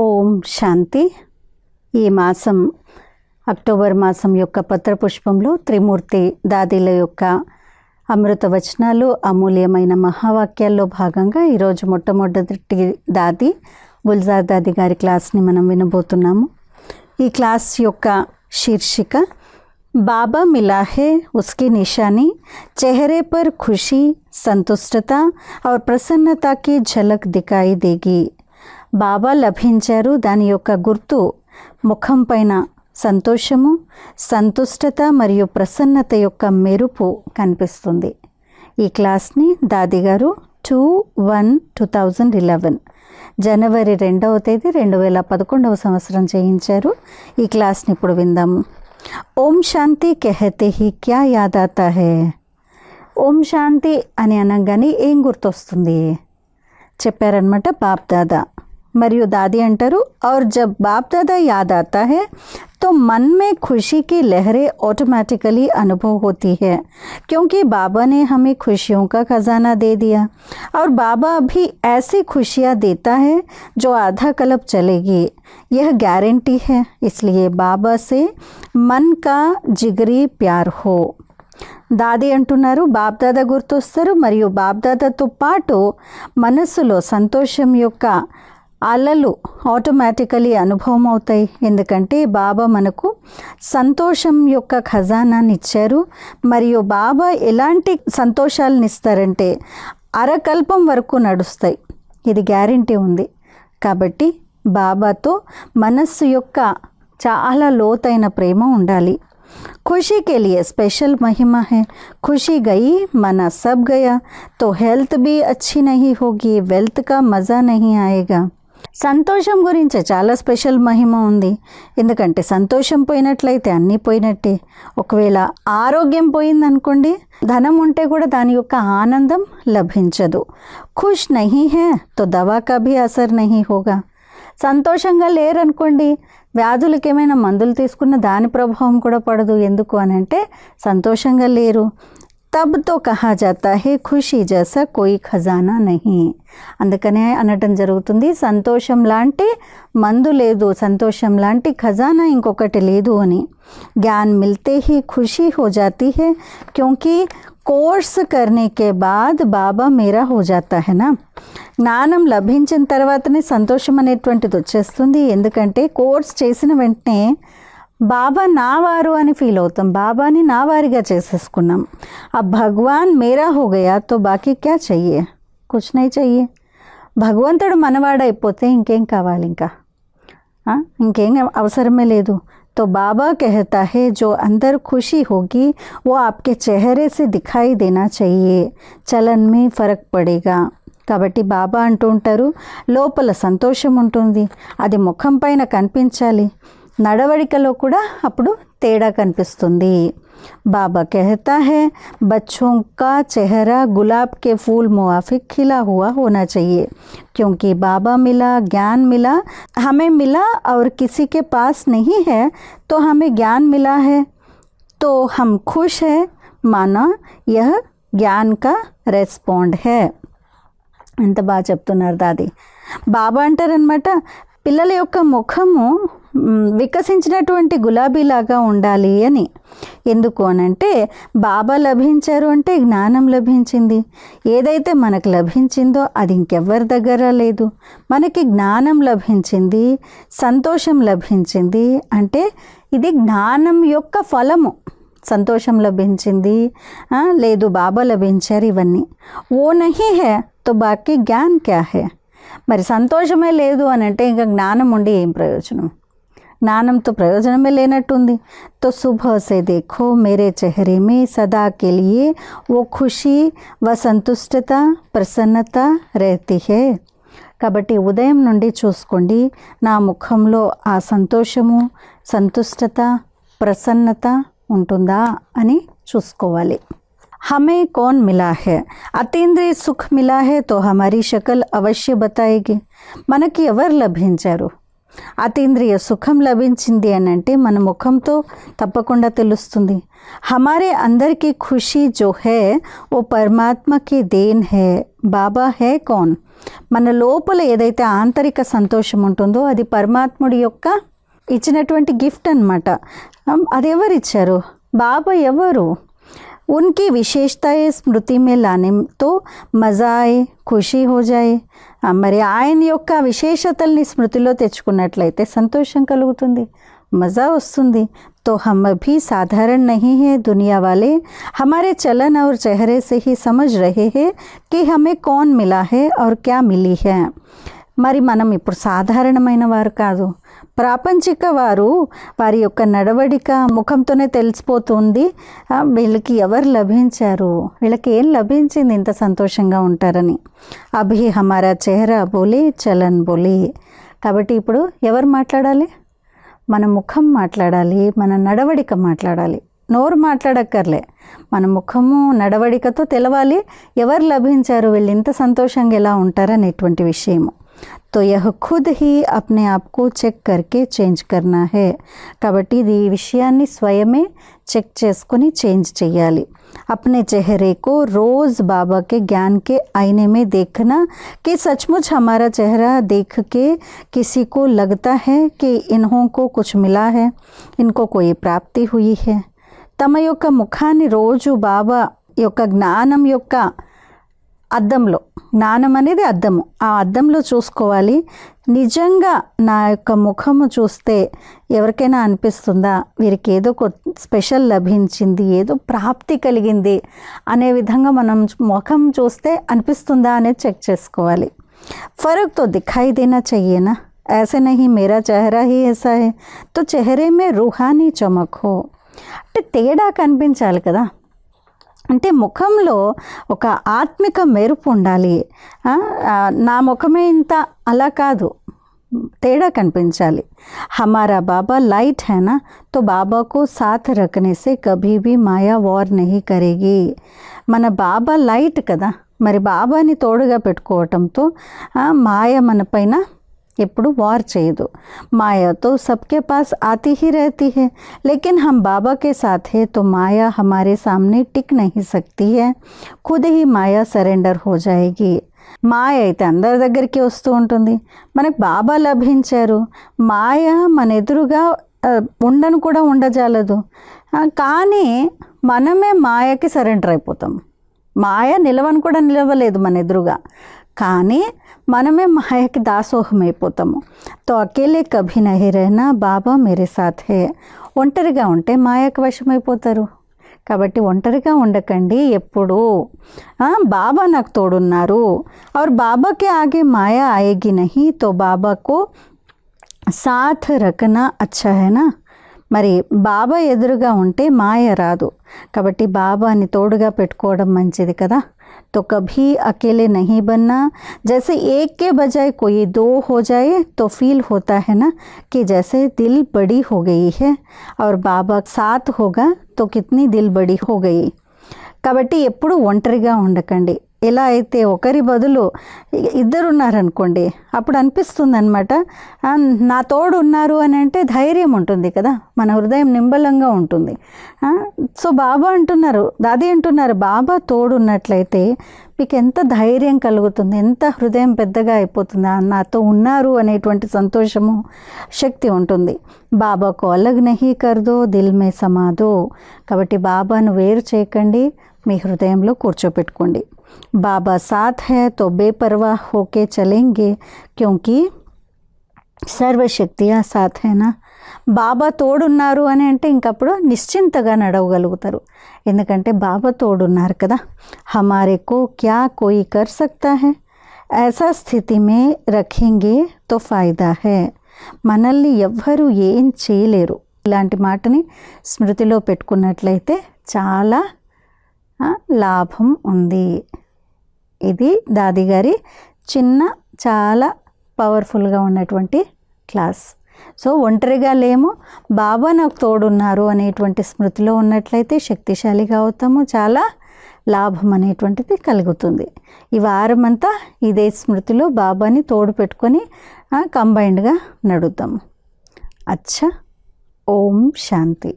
ఓం శాంతి. ఈ మాసం అక్టోబర్ మాసం యొక్క పత్రపుష్పంలో త్రిమూర్తి దాదీల యొక్క అమృత వచనాలు అమూల్యమైన మహావాక్యాల్లో భాగంగా ఈరోజు మొట్టమొదటి దాది గుల్జార్ దాది గారి క్లాస్ని మనం వినబోతున్నాము. ఈ క్లాస్ యొక్క శీర్షిక బాబా మిలాహే ఉస్కి నిషాని చెహరే పర్ ఖుషి సంతుష్టత ఔర్ ప్రసన్నతకి ఝలక్ దిఖాయి దేగి. బాబా లభించారు. దాని యొక్క గుర్తు ముఖం పైన సంతోషము సంతుష్టత మరియు ప్రసన్నత యొక్క మెరుపు కనిపిస్తుంది. ఈ క్లాస్ని దాదిగారు two one two thousand eleven జనవరి రెండవ తేదీ రెండు వేల పదకొండవ సంవత్సరం చేయించారు. ఈ క్లాస్ని ఇప్పుడు విందాము. ఓం శాంతి కెహతే హి క్యా యాదాత హే? ఓం శాంతి అని అనగానే ఏం గుర్తొస్తుంది? చెప్పారనమాట బాప్ దాదా. మరియు దాది అంటారు और जब बाप दादा याद आता है तो मन में खुशी की लहरें ऑटोमेटिकली अनुभव होती है क्योंकि बाबा ने हमें खुशियों का खजाना दे दिया और बाबा भी ऐसी खुशियाँ देता है जो आधा कलब चलेगी यह गारंटी है इसलिए बाबा से मन का जिगरी प्यार हो దాది అంటున్నారు బాబ్దాదా గుర్తొస్తారు మరియు బాబ్దాదాతో పాటు మనస్సులో సంతోషం యొక్క అలలు ఆటోమేటికలీ అనుభవం అవుతాయి ఎందుకంటే బాబా మనకు సంతోషం యొక్క ఖజానాన్ని ఇచ్చారు. మరియు బాబా ఎలాంటి సంతోషాలను ఇస్తారంటే అరకల్పం వరకు నడుస్తాయి. ఇది గ్యారంటీ ఉంది. కాబట్టి బాబాతో మనస్సు యొక్క చాలా లోతైన ప్రేమ ఉండాలి. खुशी के लिए स्पेशल महिमा है खुशी गई मना सब गया तो हेल्थ भी अच्छी नहीं होगी वेल्थ का मज़ा नहीं आएगा సంతోషం గురించి చాలా స్పెషల్ మహిమ ఉంది. ఎందుకంటే సంతోషం పోయినట్లయితే అన్నీ పోయినట్టే. ఒకవేళ ఆరోగ్యం పోయిందనుకోండి ధనం ఉంటే కూడా దాని యొక్క ఆనందం లభించదు. ఖుష్ నహీ హే తో దవా కభీ భీ అసర్ నహీ హోగా. సంతోషంగా లేరనుకోండి వ్యాధులకి ఏమైనా మందులు తీసుకున్న దాని ప్రభావం కూడా పడదు. ఎందుకు అని అంటే సంతోషంగా లేరు. తబ్తో కహా జాతా హే ఖుషి జసా కోయి ఖజానా నహి అందుకనే అనటం జరుగుతుంది సంతోషం లాంటి మందు లేదు సంతోషం లాంటి ఖజానా ఇంకొకటి లేదు అని జ్ఞాన్ మిల్తే హీ ఖుషి హో జాతి హే క్యూంకి కోర్స్ కర్నే బాద్ బాబా మేరా హో జాతా హే నా జ్ఞానం లభించిన తర్వాతనే సంతోషం అనేటువంటిది వచ్చేస్తుంది ఎందుకంటే కోర్స్ చేసిన వెంటనే బాబా నా వారు అని ఫీల్ అవుతాం బాబాని నా వారిగా చేసేసుకున్నాం ఆ భగవాన్ మేరా హో గయా తో బాకీ క్యా చెయ్యే కుచ్ నై చెయ్యే భగవంతుడు మనవాడైపోతే ఇంకేం కావాలి ఇంకా ఆ, ఇంకేం అవసరమే లేదు तो बाबा कहता है जो अंदर खुशी होगी वो आपके चेहरे से दिखाई देना चाहिए చలన్ में ఫరక్ పడేగా కాబట్టి బాబా అంటూ ఉంటారు లోపల సంతోషం ఉంటుంది అది ముఖం పైన కనిపించాలి నడవడికలో కూడా అప్పుడు తేడా కనిపిస్తుంది बाबा कहता है बच्चों का चेहरा गुलाब के फूल मुआफिक खिला हुआ होना चाहिए क्योंकि बाबा मिला ज्ञान मिला हमें मिला और किसी के पास नहीं है तो हमें ज्ञान मिला है तो हम खुश हैं माना यह ज्ञान का रेस्पॉन्ड है ఎంత బాగా చెప్తున్నారు దాది బాబా అంటారనమాట పిల్లల యొక్క ముఖము వికసించినటువంటి గులాబీలాగా ఉండాలి అని. ఎందుకు అనంటే బాబా లభించారు అంటే జ్ఞానం లభించింది. ఏదైతే మనకు లభించిందో అది ఇంకెవ్వరి దగ్గర లేదు. మనకి జ్ఞానం లభించింది సంతోషం లభించింది అంటే ఇది జ్ఞానం యొక్క ఫలము. సంతోషం లభించింది లేదు బాబా లభించారు ఇవన్నీ. ఓ నహి హే తో బాకీ జ్ఞాన్ క్యా హే? మరి సంతోషమే లేదు అని అంటే ఇంకా జ్ఞానం ఉండి ఏం ప్రయోజనం? జ్ఞానంతో ప్రయోజనమే లేనట్టుంది. తో సుభసే దేఖో మేరే చెహరే మే సదా కెలియే ఓ ఖుషి వ సంతుష్టత ప్రసన్నత రేతిహే కాబట్టి ఉదయం నుండి చూసుకోండి నా ముఖంలో ఆ సంతోషము సంతుష్టత ప్రసన్నత ఉంటుందా అని చూసుకోవాలి. हमें कौन मिला है అతీంద్రియ సుఖ్ మిలా హే తో హమారీ షకల్ అవశ్య బతాయేగి మనకి ఎవరు లభించారు అతీంద్రియ సుఖం లభించింది అని అంటే మన ముఖంతో తప్పకుండా తెలుస్తుంది హమారే అందరికీ ఖుషి జో హే ఓ పరమాత్మకి దేన్ హే బాబా హే కౌన్ మన లోపల ఏదైతే ఆంతరిక సంతోషం ఉంటుందో అది పరమాత్ముడి యొక్క ఇచ్చినటువంటి గిఫ్ట్ అనమాట అది ఎవరు ఇచ్చారు బాబా ఎవరు उनकी विशेषताएं స్మృతి మే లానే తో మజా ఆయే ఖుషి హో జాయే ఆ, మరి ఆయన యొక్క విశేషతల్ని స్మృతిలో తెచ్చుకున్నట్లయితే సంతోషం కలుగుతుంది మజా వస్తుంది तो हम भी साधारण नहीं है दुनिया वाले हमारे चलन और चेहरे से ही समझ रहे हैं कि हमें कौन मिला है और क्या मिली है మరి మనం ఇప్పుడు సాధారణమైన వారు కాదు ప్రాపంచిక వారు వారి యొక్క నడవడిక ముఖంతోనే తెలిసిపోతుంది. వీళ్ళకి ఎవరు లభించారు? వీళ్ళకి ఏం లభించింది ఇంత సంతోషంగా ఉంటారని? అభి హమారా చెహరా బోలి చలన్ బోలి. కాబట్టి ఇప్పుడు ఎవరు మాట్లాడాలి? మన ముఖం మాట్లాడాలి మన నడవడిక మాట్లాడాలి. నోరు మాట్లాడక్కర్లే. మన ముఖము నడవడికతో తెలవాలి ఎవరు లభించారు వీళ్ళు ఇంత సంతోషంగా ఎలా ఉంటారనేటువంటి విషయము. तो यह खुद ही अपने आप को చెక్ करके చేంజ్ करना है కాబట్టి ఇది ఈ విషయాన్ని స్వయమే చెక్ చేసుకొని చేంజ్ చేయాలి अपने चेहरे को रोज़ बाबा के ज्ञान के आईने में देखना कि सचमुच हमारा चेहरा देख के किसी को लगता है कि इन्हों को कुछ मिला है इनको कोई प्राप्ति हुई है తమ యొక్క ముఖాన్ని రోజు బాబా యొక్క జ్ఞానం యొక్క అద్దంలో జ్ఞానం అనేది అద్దము ఆ అద్దంలో చూసుకోవాలి నిజంగా నా యొక్క ముఖము చూస్తే ఎవరికైనా అనిపిస్తుందా వీరికి ఏదో కొ స్పెషల్ లభించింది ఏదో ప్రాప్తి కలిగింది అనే విధంగా మనం ముఖం చూస్తే అనిపిస్తుందా అనేది చెక్ చేసుకోవాలి फर्क तो दिखाई देना चाहिए ना ऐसे नहीं मेरा चेहरा ही ऐसा है तो चेहरे में रूहानी चमक हो అంటే తేడా కనిపించాలి కదా అంటే ముఖంలో ఒక ఆత్మిక మెరుపు ఉండాలి. నా ముఖమే ఇంత అలా కాదు. తేడా కనిపించాలి. హమారా బాబా లైట్ హైనా తో బాబాకు సాత్ రకనేసే కభీ మాయా వార్ నహి కరేగి. మన బాబా లైట్ కదా. మరి బాబాని తోడుగా పెట్టుకోవటంతో మాయ మన పైన ఎప్పుడు వార్ చేయదు. మాయాతో సబ్కే పాస్ ఆతి హీ రహతీ హే. లేకిన్ హమ్ బాబా కే సాత్తో మాయా హమారే సామ్నే టిక్ నహీ సక్తీ హే. ఖుద్ హీ మాయా సరెండర్ హో జాయేగి. మాయ అయితే అందరి దగ్గరికి వస్తూ ఉంటుంది. మనకు బాబా లభించారు. మాయ మన ఎదురుగా ఉండను కూడా ఉండజాలదు. కానీ మనమే మాయకి సరెండర్ అయిపోతాం. మాయ నిలవని కూడా నిలవలేదు మన ఎదురుగా కానీ మనమే మాయకి దాసోహం అయిపోతాము తో అకేలే కభీ నహి రహనా బాబా మేరే సాథ్ హే ఒంటరిగా ఉంటే మాయకు వశమైపోతారు కాబట్టి ఒంటరిగా ఉండకండి ఎప్పుడు ఆ, బాబా నాకు తోడున్నారు और बाबा के आगे माया आएगी नहीं तो बाबा को సాథ్ రకనా అచ్చా హేనా మరి బాబా ఎదురుగా ఉంటే మాయ రాదు కాబట్టి బాబాని తోడుగా పెట్టుకోవడం మంచిది కదా तो कभी अकेले नहीं बनना जैसे एक के बजाय कोई दो हो जाए तो फील होता है ना कि जैसे दिल बड़ी हो गई है और बाबा साथ होगा तो कितनी दिल बड़ी हो गई కాబట్టి ఎప్పుడు ఒంటరిగా ఉండకండి ఎలా అయితే ఒకరి బదులు ఇద్దరున్నారనుకోండి అప్పుడు అనిపిస్తుంది అనమాట నా తోడు ఉన్నారు అని అంటే ధైర్యం ఉంటుంది కదా మన హృదయం నింబలంగా ఉంటుంది. సో బాబా అంటున్నారు దాది అంటున్నారు బాబా తోడు ఉన్నట్లయితే మీకు ఎంత ధైర్యం కలుగుతుంది ఎంత హృదయం పెద్దగా అయిపోతుంది నాతో ఉన్నారు అనేటువంటి సంతోషము శక్తి ఉంటుంది. బాబాకు అలగ్ నహీ కర్దో దిల్ మే సమాదో కాబట్టి బాబాను వేరు చేయకండి మీ హృదయంలో కూర్చోపెట్టుకోండి. బాబా సాథ్ హై తో బేపర్వా హోకే చలేంగే? క్యూంకి సర్వశక్తియా సాథ్ హేనా బాబా తోడున్నారు అని అంటే ఇంకప్పుడు నిశ్చింతగా నడవగలుగుతారు. ఎందుకంటే బాబా తోడున్నారు కదా. హమారేకో క్యా కోయి కర్ సక్తా హే? ऐसा స్థితి మే రఖింగే తో ఫాయిదా హే. మనల్ని ఎవ్వరూ ఏం చేయలేరు. ఇలాంటి మాటని స్మృతిలో పెట్టుకున్నట్లయితే చాలా లాభం ఉంది. ఇది దాది గారి చిన్న చాలా పవర్ఫుల్గా ఉన్నటువంటి క్లాస్. సో ఒంటరిగా లేము. బాబా నాకు తోడున్నారు అనేటువంటి స్మృతిలో ఉన్నట్లయితే శక్తిశాలిగా అవుతాము చాలా లాభం అనేటువంటిది కలుగుతుంది. ఈ వారం అంతా ఇదే స్మృతిలో బాబాని తోడు పెట్టుకొని కంబైన్డ్గా నడుద్దాము. అచ్చా ఓం శాంతి.